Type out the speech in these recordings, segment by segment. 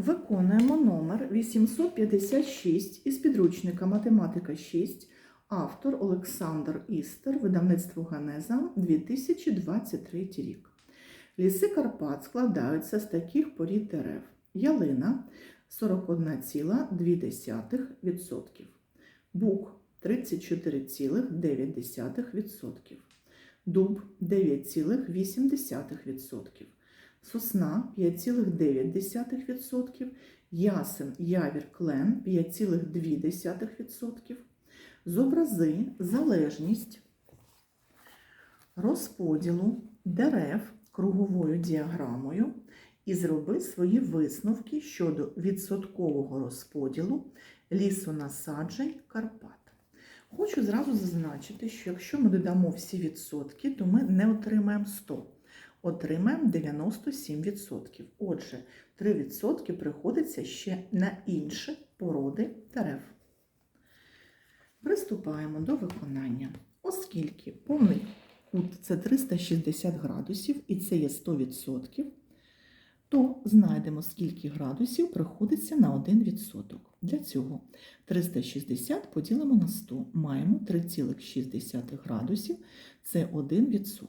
Виконуємо номер 856 із підручника Математика 6, автор Олександр Істер, видавництво Ганеза, 2023 рік. Ліси Карпат складаються з таких порід дерев: ялина 41,2%, бук 34,9%, дуб 9,8%. Сосна 5,9%, ясен, явір, клен 5,2%, зобрази залежність розподілу дерев круговою діаграмою і зроби свої висновки щодо відсоткового розподілу лісонасаджень Карпат. Хочу зразу зазначити, що якщо ми додамо всі відсотки, то ми не отримаємо 100 отримаємо 97%. Отже, 3% приходиться ще на інші породи дерев. Приступаємо до виконання. Оскільки повний кут це 360 градусів і це є 100%, то знайдемо, скільки градусів приходиться на 1%. Для цього 360 поділимо на 100. Маємо 3,6 градусів, це 1%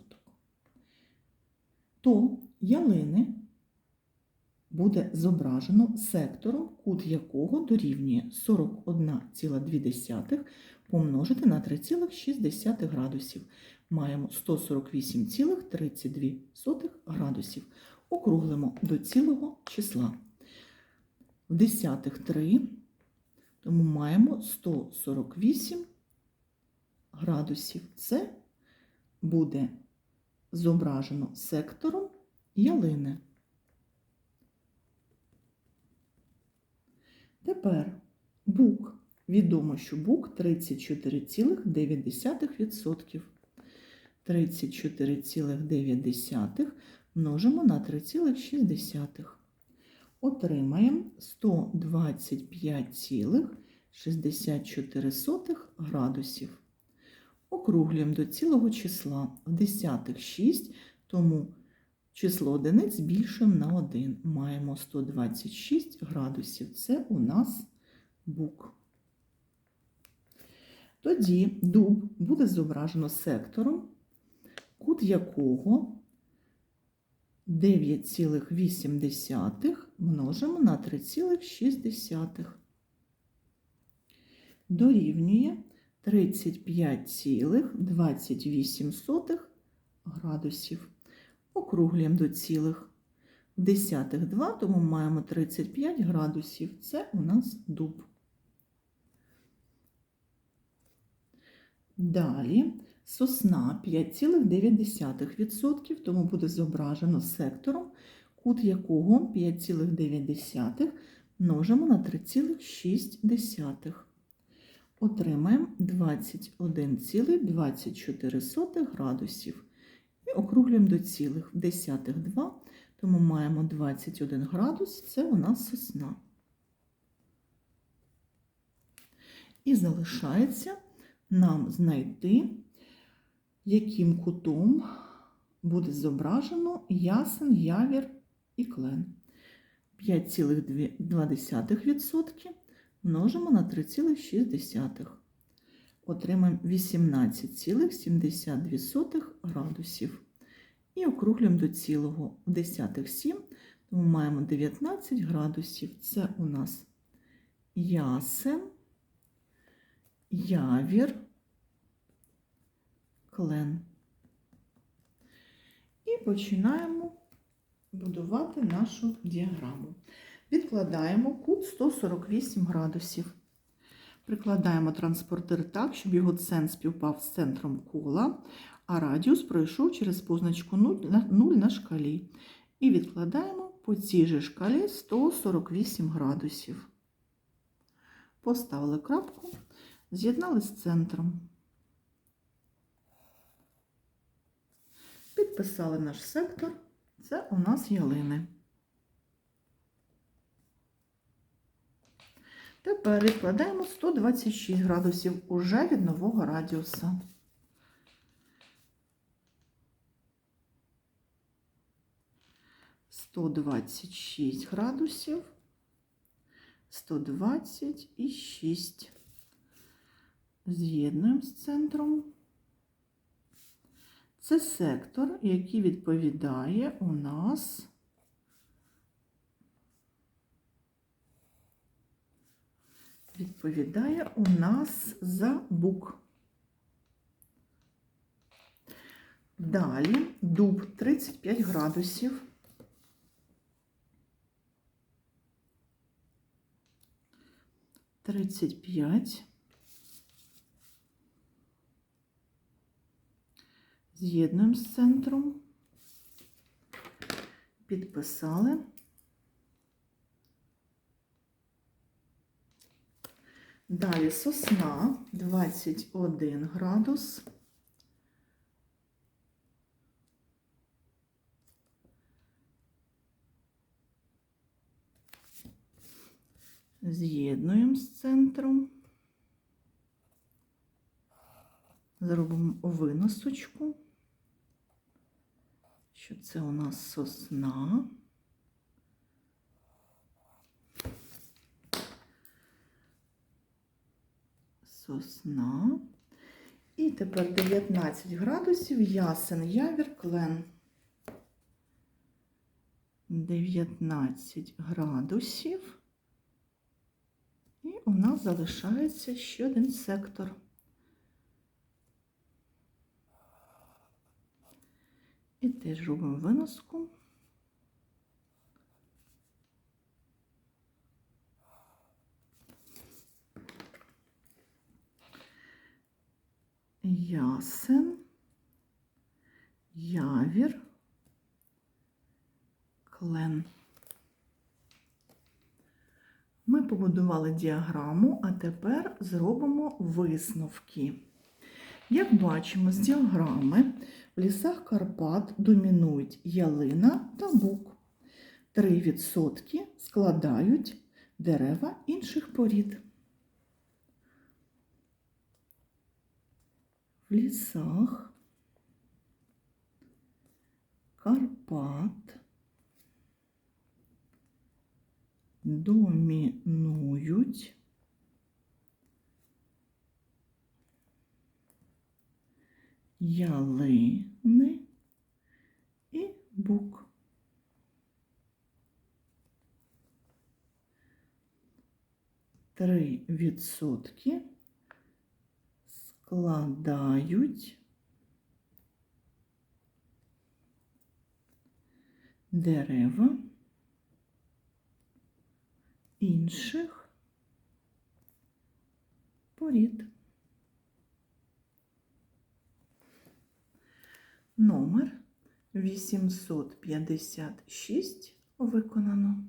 то ялини буде зображено сектором, кут якого дорівнює 41,2 помножити на 3,6 градусів. Маємо 148,32 градусів. Округлимо до цілого числа. В десятих 3, тому маємо 148 градусів. Це буде зображено сектором ялини. Тепер бук. Відомо, що бук 34,9%. 34,9 множимо на 3,6. Отримаємо 125,64 градусів. Округлюємо до цілого числа в десятих 6, тому число одиниць збільшуємо на 1. Маємо 126 градусів. Це у нас бук. Тоді дуб буде зображено сектором, кут якого 9,8 множимо на 3,6. Дорівнює 35,28 градусів. Округлюємо до цілих. В десятих 2, тому маємо 35 градусів. Це у нас дуб. Далі сосна 5,9%, тому буде зображено сектором, кут якого 5,9 множимо на 3,6 отримаємо 21,24 градусів. І округлюємо до цілих десятих 2, тому маємо 21 градус, це у нас сосна. І залишається нам знайти, яким кутом буде зображено ясен, явір і клен. 5,2% множимо на 3,6. Отримаємо 18,72 градусів. І округлюємо до цілого в десятих 7, тому маємо 19 градусів. Це у нас ясен, явір, клен. І починаємо будувати нашу діаграму. Відкладаємо кут 148 градусів. Прикладаємо транспортир так, щоб його центр співпав з центром кола, а радіус пройшов через позначку 0 на шкалі. І відкладаємо по цій же шкалі 148 градусів. Поставили крапку, з'єднали з центром. Підписали наш сектор. Це у нас ялини. Тепер відкладаємо 126 градусів уже від нового радіуса. Сто двадцять шість градусів 126. З'єднуємо з центром. Це сектор, який відповідає у нас відповідає у нас за бук. Далі дуб 35 градусів. Тридцять п'ять. З'єднуємо з центром. Підписали. Далі сосна 21 градус. З'єднуємо з центром. Зробимо виносочку, що це у нас сосна. Сосна. І тепер 19 градусів ясен явір клен. 19 градусів. І у нас залишається ще один сектор. І теж робимо виноску. Ясен, явір, клен. Ми побудували діаграму, а тепер зробимо висновки. Як бачимо з діаграми, в лісах Карпат домінують ялина та бук. 3% складають дерева інших порід. Лісах. Карпат. Домінують. Ялини і бук. Три відсотки складають дерева інших порід. Номер 856 виконано.